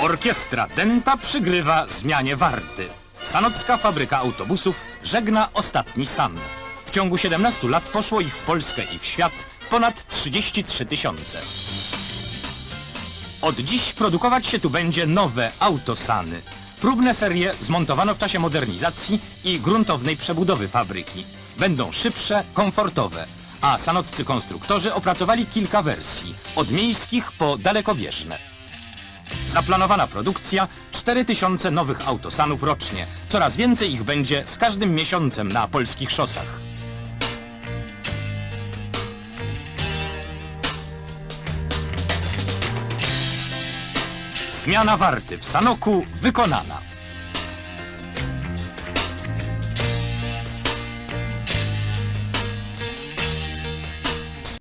Orkiestra Denta przygrywa zmianie warty. Sanocka fabryka autobusów żegna ostatni san. W ciągu 17 lat poszło ich w Polskę i w świat ponad 33 tysiące. Od dziś produkować się tu będzie nowe autosany. Próbne serie zmontowano w czasie modernizacji i gruntownej przebudowy fabryki. Będą szybsze, komfortowe, a sanoccy konstruktorzy opracowali kilka wersji, od miejskich po dalekobieżne. Zaplanowana produkcja 4000 nowych autosanów rocznie. Coraz więcej ich będzie z każdym miesiącem na polskich szosach. Zmiana warty w Sanoku wykonana.